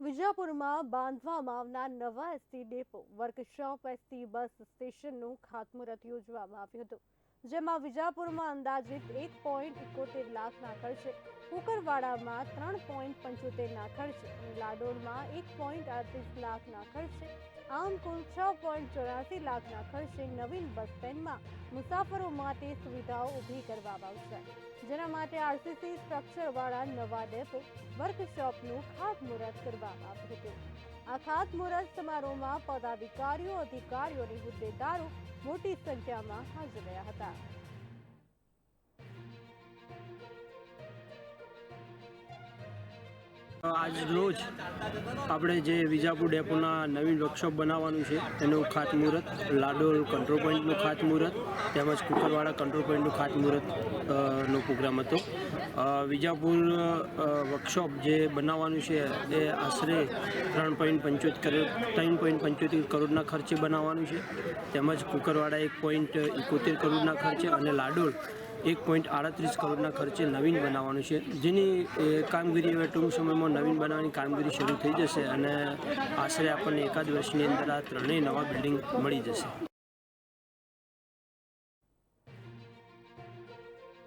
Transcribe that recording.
વિજાપુરમાં બાંધવામાં આવનાર નવા ST depot workshop ST bus સ્ટેશનનું ખાતમુહૂર્ત યોજવામાં આવ્યું હતું. જેમાં વિજાપુરમાં અંદાજિત એક પોઈન્ટ એકોતેર લાખના ખર્ચે કુકરવાડામાં ત્રણ પોઈન્ટ પંચોતેરના ખર્ચે અને લાડોળમાં એક પોઈન્ટ આડત્રીસ લાખના ખર્ચે આમ કુલ છ પોઈન્ટ ચોરાસી લાખના ખર્ચે નવીન બસ સ્ટેન્ડમાં. મુસાફરો માટે સુવિધાઓ ઊભી કરવામાં આવશે. જેના માટે આરસીસી સ્ટ્રક્ચરવાળા નવા ડેપો, વર્કશોપનું ખાતમુહૂર્ત કરવામાં આવ્યું હતું. આ સમારોહમાં પદાધિકારીઓ અધિકારીઓ અને હોદ્દેદારો મોટી સંખ્યામાં હાજર રહ્યા હતા. આજ રોજ આપણે જે વિજાપુર ડેપોના નવીન વર્કશોપ બનાવવાનું છે તેનું ખાતમુહૂર્ત લાડોલ કંટ્રોલ પોઈન્ટનું ખાતમુહૂર્ત તેમજ કુકરવાડા કંટ્રોલ પોઈન્ટનું ખાતમુહૂર્ત નો પ્રોગ્રામ હતો. વિજાપુર વર્કશોપ જે બનાવવાનું છે, એ આશરે ત્રણ પોઈન્ટ પંચોતેર કરોડ, ત્રણ પોઈન્ટ પંચોતેર કરોડના ખર્ચે બનાવવાનું છે. તેમજ કુકરવાડા એક પોઈન્ટ એકોતેર કરોડના ખર્ચે અને લાડોલ એક પોઈન્ટ આડત્રીસ કરોડના ખર્ચે નવીન બનાવવાનું છે. જેની કામગીરી હવે ટૂંક સમયમાં નવીન બનાવવાની કામગીરી શરૂ થઈ જશે અને આશરે આપણને એકાદ વર્ષની અંદર આ ત્રણેય નવા બિલ્ડિંગ મળી જશે.